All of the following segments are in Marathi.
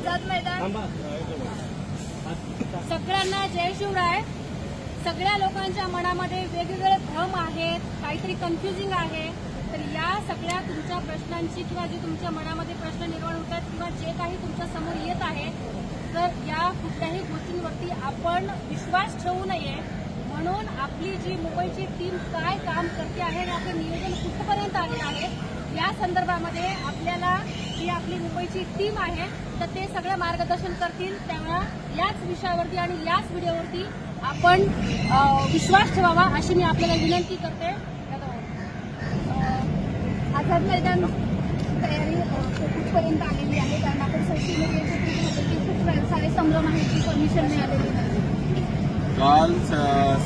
आझाद मैदान. सगळ्यांना जय शिवराय. सगळ्या लोकांच्या मनामध्ये वेगवेगळे भ्रम आहेत काहीतरी कन्फ्युजिंग आहे. तर या सगळ्या तुमच्या प्रश्नांची किंवा जे तुमच्या मनामध्ये प्रश्न निर्माण होतात किंवा जे काही तुमच्यासमोर येत आहे तर या कुठल्याही गोष्टींवरती आपण विश्वास ठेवू नये. म्हणून आपली जी मुंबईची टीम काय काम करते आहे आणि आपलं नियोजन कुठपर्यंत आले आहे या संदर्भामध्ये आपल्याला जी आपली मुंबईची टीम आहे तर ते सगळं मार्गदर्शन करतील. त्यामुळे याच विषयावरती आणि याच व्हिडिओवरती आपण विश्वास ठेवावा अशी मी आपल्याला विनंती करते. आझाद मैदान तयारी कुठपर्यंत आलेली आहे. कारण आपण सोशल मीडियाच्या खूप सारे संभ्रम आहेत की परमिशन मिळालेली नाही. काल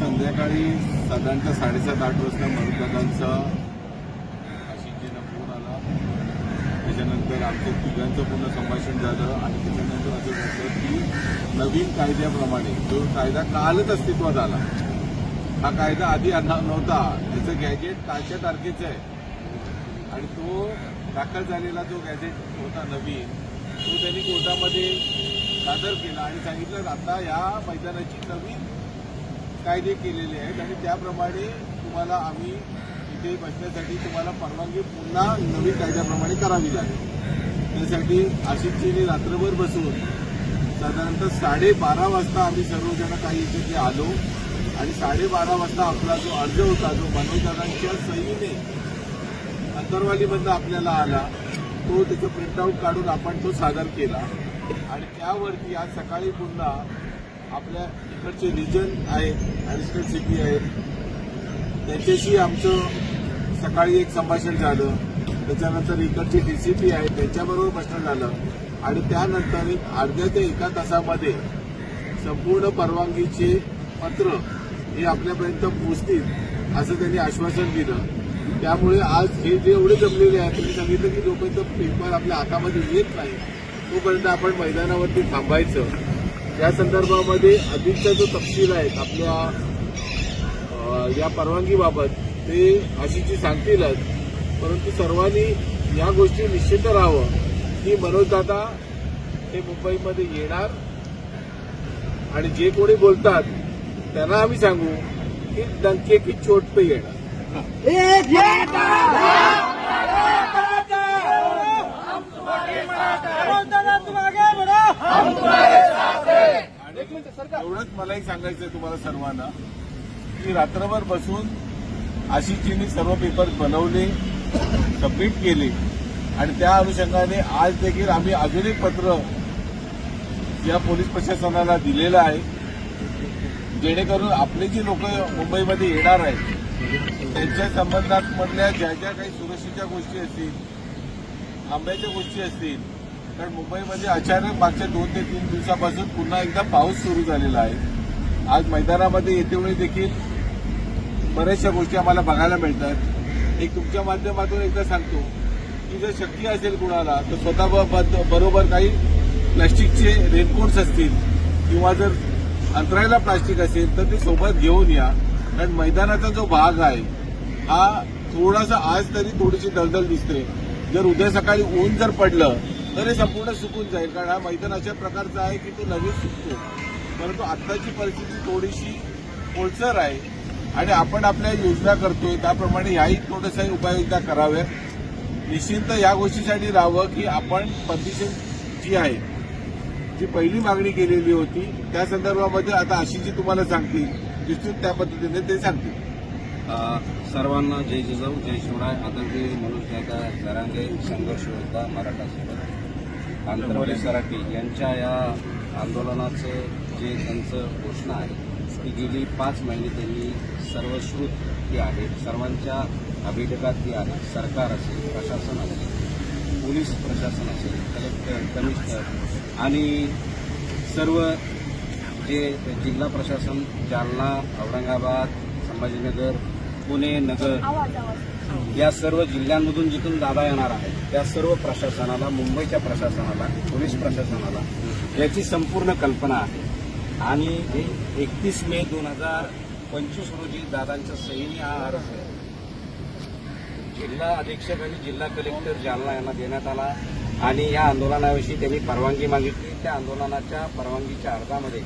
संध्याकाळी साधारणतः साडेसात आठ वाजता मरुदादांचा आशिषजींना फोन आला त्याच्यानंतर आमच्या तिघांचं पूर्ण संभाषण झालं आणि त्याच्यानंतर असं झालं की नवीन कायद्याप्रमाणे जो कायदा कालच अस्तित्वात आला हा कायदा आधी आणा- नव्हता. त्याचं गॅजेट कालच्या तारखेचं आहे. आणि तो दाखल झालेला जो गॅजेट होता नवीन तो त्यांनी कोर्टामध्ये सादर केला आणि सांगितलं आता या मैदानाची नवीन कायदे केलेले आहेत आणि त्याप्रमाणे तुम्हाला आम्ही ते बसण्यासाठी तुम्हाला परवानगी पुन्हा नवीन कायद्याप्रमाणे करावी लागेल. त्यासाठी आशिषजीने रात्रभर बसून साधारणतः साडेबारा वाजता आम्ही सर्वजण काही इथे आलो आणि साडेबारा वाजता आपला जो अर्ज होता जो मनोजदारांच्या सहीने अंतरवालीमधनं आपल्याला आला तो त्याचं प्रिंटआउट काढून आपण तो सादर केला. आणि त्यावरती आज सकाळी पुन्हा आपल्या इकडचे रिजन आहेत ॲडिशनल सिटी आहेत त्यांच्याशी आमचं सकाळी एक संभाषण झालं. त्याच्यानंतर इकडचे डी सी पी आहे त्यांच्याबरोबर प्रश्न झालं. आणि त्यानंतर एक अर्ध्या ते एका तासामध्ये संपूर्ण परवानगीचे पत्र हे आपल्यापर्यंत पोहोचतील असं त्यांनी आश्वासन दिलं. त्यामुळे आज हे जे एवढे जमलेले आहेत त्यांनी सांगितलं की जोपर्यंत पेपर आपल्या हातामध्ये येत नाही तोपर्यंत आपण मैदानावरती थांबायचं. या संदर्भामध्ये अधिकचा जो तपशील आहे आपल्या या परवानगीबाबत ते अशीची सांगतीलच परंतु सर्वांनी या गोष्टी निश्चित राहावं. की मनोजदादा हे मुंबईमध्ये येणार आणि जे कोणी बोलतात त्यांना आम्ही सांगू की डंके की चोट पे येणार. एवढंच मला एक सांगायचं तुम्हाला सर्वांना. की रात्रभर बसून अशी चिनी सर्व पेपर बनवले सबमिट केले. आणि त्या अनुषंगाने आज देखील आम्ही अजून एक पत्र या पोलीस प्रशासनाला दिलेलं आहे. जेणेकरून आपले जी लोक मुंबईमध्ये येणार आहेत त्यांच्या संबंधात मधल्या ज्या ज्या काही सुरक्षेच्या गोष्टी असतील आंब्याच्या गोष्टी असतील कारण मुंबईमध्ये अचानक मागच्या दोन ते तीन दिवसापासून पुन्हा एकदा पाऊस सुरू झालेला आहे. आज मैदानामध्ये येतेवेळी देखील बऱ्याचशा गोष्टी आम्हाला बघायला मिळतात. एक तुमच्या माध्यमातून एकदा सांगतो की जर शक्य असेल कुणाला तर स्वतः ब- बरोबर काही प्लास्टिकचे रेनकोट्स असतील किंवा जर अंतरायला प्लास्टिक असेल तर ते सोबत घेऊन या. कारण मैदानाचा जो भाग आहे हा थोडासा आज तरी थोडीशी दलदल दिसते जर उद्या सकाळी ऊन जर पडलं तर हे संपूर्ण सुकून जाईल. कारण हा मैदान अशा प्रकारचा आहे की तो लगेच सुकतो. परंतु आत्ताची परिस्थिती थोडीशी ओळसर आहे आणि आपण आपल्या योजना करतोय त्याप्रमाणे ह्याही थोड्याशा उपाययोजना कराव्यात. निश्चिंत या गोष्टीसाठी राहावं की आपण परमिशन जी आहे जी पहिली मागणी केलेली होती त्या संदर्भामध्ये आता अशीची तुम्हाला सांगतील विस्तृत त्या पद्धतीने ते सांगतील. सर्वांना जय जिजाऊ जय शिवराय. आदरणीय मनोज दादा जरांगे संघर्ष योद्धा मराठा सेवक आंतरवली सराटी यांच्या या आंदोलनाचं जे त्यांचं घोषणा आहे ती गेली पाच महिने त्यांनी सर्वश्रुत ती आहे सर्वांच्या अभिलेखात ती आहे सरकार असेल प्रशासन असेल पोलीस प्रशासन असेल कलेक्टर कमिशनर आणि सर्व जे जिल्हा प्रशासन जालना औरंगाबाद संभाजीनगर पुणे नगर या सर्व जिल्ह्यांमधून जिथून दादा येणार आहेत त्या सर्व प्रशासनाला मुंबईच्या प्रशासनाला पोलीस प्रशासनाला याची संपूर्ण कल्पना आहे. आणि एकतीस मे दोन हजार पंचवीस रोजी दादांच्या सहीने हा अर्ज जिल्हा अधीक्षक आणि जिल्हा कलेक्टर जालना यांना देण्यात आला आणि या आंदोलनाविषयी त्यांनी परवानगी मागितली. त्या आंदोलनाच्या परवानगीच्या अर्जामध्ये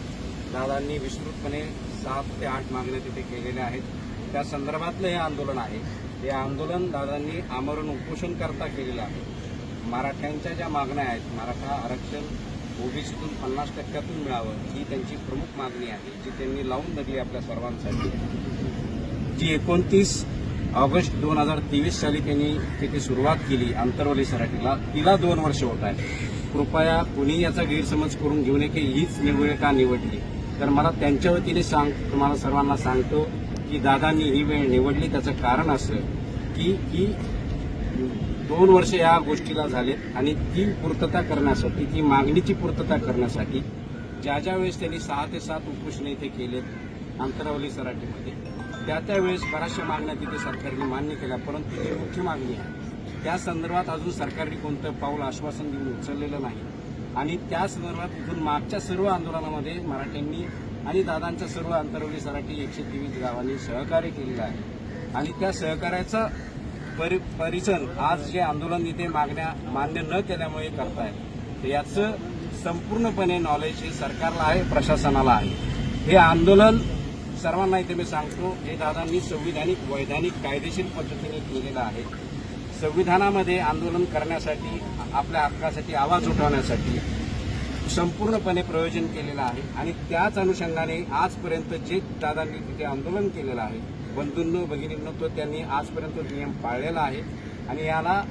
दादांनी विस्तृतपणे सात ते आठ मागण्या तिथे केलेल्या आहेत. त्या संदर्भातलं हे आंदोलन आहे. हे आंदोलन दादांनी आमरण उपोषण करता केलेलं आहे. मराठ्यांच्या ज्या मागण्या आहेत मराठा आरक्षण ओबीसीतून पन्नास टक्क्यातून मिळावं ही त्यांची प्रमुख मागणी आहे जी त्यांनी लावून धरली आपल्या सर्वांसाठी. जी एकोणतीस ऑगस्ट दोन हजार तेवीस साली त्यांनी तिथे सुरुवात केली आंतरवली सराठीला तिला दोन वर्ष होत आहेत. कृपया कुणी याचा गैरसमज करून घेऊ नये की हीच निवड का निवडली. तर मला त्यांच्या वतीने सांग तुम्हाला सर्वांना सांगतो की दादांनी ही वेळ निवडली त्याचं कारण असं की ही दोन वर्ष या गोष्टीला झालेत आणि ती पूर्तता करण्यासाठी ती मागणीची पूर्तता करण्यासाठी ज्या ज्या वेळेस त्यांनी सहा ते सात उपोषण इथे केलेत आंतरावली सराटीमध्ये त्या त्या वेळेस बऱ्याचशा मागण्या तिथे सरकारने मान्य केल्या परंतु जी मुख्य मागणी आहे. त्या संदर्भात अजून सरकारने कोणतं पाऊल आश्वासन देऊन उचललेलं नाही. आणि त्या संदर्भात इथून मागच्या सर्व आंदोलनामध्ये मराठ्यांनी आणि दादांच्या सर्व आंतरवली सराठी एकशे तेवीस गावांनी सहकार्य केलेलं आहे. आणि त्या सहकार्याचा परि परिचन आज जे आंदोलन इथे मागण्या मान्य न केल्यामुळे करतायत याचं संपूर्णपणे नॉलेज हे सरकारला आहे प्रशासनाला आहे. हे आंदोलन सर्वांना इथे मी सांगतो हे दादांनी संविधानिक वैधानिक कायदेशीर पद्धतीने केलेलं आहे. संविधानामध्ये आंदोलन करण्यासाठी आपल्या हक्कासाठी आवाज उठवण्यासाठी संपूर्णपणे प्रयोजन केलेलं आहे आणि त्याच अनुषंगाने आजपर्यंत जे दादांनी तिथे आंदोलन केलेलं आहे बंधूंनो भगिनींनो तो त्यांनी आजपर्यंत नियम पाळलेला आहे आणि याला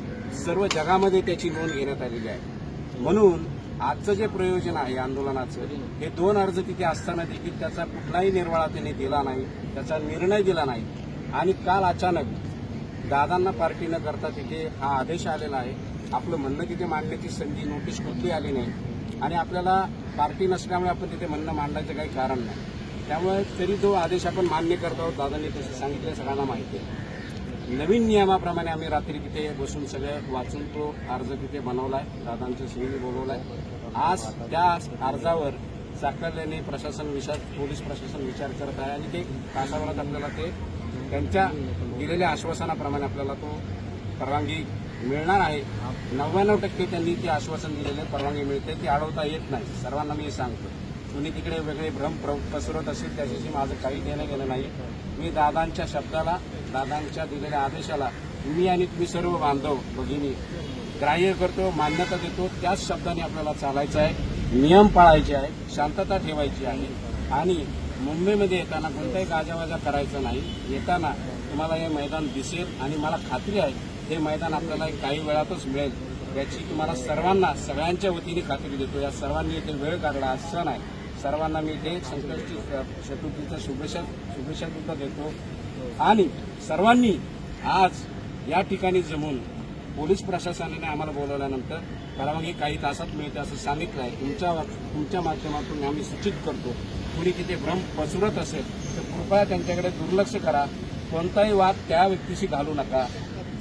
सर्व जगामध्ये त्याची नोंद घेण्यात आलेली आहे. म्हणून आजचं जे प्रयोजन आहे आंदोलनाचं हे दोन अर्ज तिथे असताना देखील त्याचा कुठलाही निर्वाळा त्यांनी दिला नाही त्याचा निर्णय दिला नाही. आणि काल अचानक दादांना पार्टी न करता तिथे हा आदेश आलेला आहे. आपलं म्हणणं तिथे मांडण्याची संधी नोटीस कुठली आली नाही. आणि आपल्याला पार्टी नसल्यामुळे आपण तिथे म्हणणं मांडायचं काही कारण नाही. त्यामुळे तरी तो आदेश आपण मान्य करत आहोत. दादांनी तसं सांगितलं सगळ्यांना माहिती आहे. नवीन नियमाप्रमाणे आम्ही रात्री तिथे बसून सगळे वाचून तो अर्ज तिथे बनवलाय दादांच्या सुनीने बोलवलाय. आज त्या अर्जावर साकारल्याने प्रशासन विचार पोलीस प्रशासन विचार करत आहे आणि ते तासाभरात आपल्याला ते त्यांच्या दिलेल्या आश्वासनाप्रमाणे आपल्याला तो परवानगी मिळणार आहे. नव्याण्णव टक्के त्यांनी ते आश्वासन दिलेले परवानगी मिळते ती अडवता येत नाही. सर्वांना मी सांगतो. कुणी तिकडे वेगळे भ्रम पसरवत असेल त्याच्याशी माझं काही देणं घेणं नाही. मी दादांच्या शब्दाला दादांच्या दिलेल्या आदेशाला मी आणि तुम्ही सर्व बांधव भगिनी ग्राह्य करतो मान्यता देतो त्याच शब्दाने आपल्याला चालायचं आहे नियम पाळायचे आहे शांतता ठेवायची आहे. आणि मुंबईमध्ये येताना कोणताही गाजावाजा करायचा नाही. येताना तुम्हाला हे मैदान दिसेल आणि मला खात्री आहे हे मैदान आपल्याला काही वेळातच मिळेल. याची तुम्हाला सर्वांना सगळ्यांच्या वतीने खात्री देतो. या सर्वांनी इथे वेळ काढला सण आहे सर्वांना मी इथे संकष्टी चतुर्थीच्या शुभेच्छा शुभेच्छा सुद्धा देतो. आणि सर्वांनी आज या ठिकाणी जमून पोलीस प्रशासनाने आम्हाला बोलवल्यानंतर परवानगी काही तासात मिळते असं सांगितलं आहे तुमच्या तुमच्या माध्यमातून आम्ही सूचित करतो. कुणी तिथे भ्रम पसरत असेल तर कृपया त्यांच्याकडे दुर्लक्ष करा. कोणताही वाद त्या व्यक्तीशी घालू नका.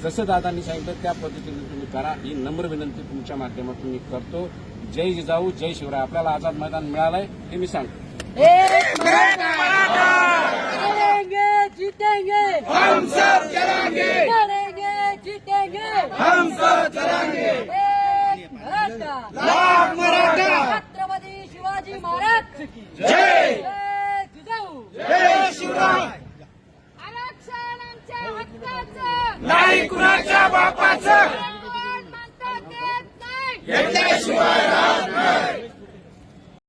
जसं दादांनी सांगितलं त्या पद्धतीने करा. ही नम्र विनंती तुमच्या माध्यमातून मी करतो. जय जिजाऊ जय शिवराय. आपल्याला आझाद मैदान मिळालंय हे मी सांगतो. जीतेंगे. हम सब चलेंगे लड़ेंगे जीतेंगे. हम सब चलेंगे का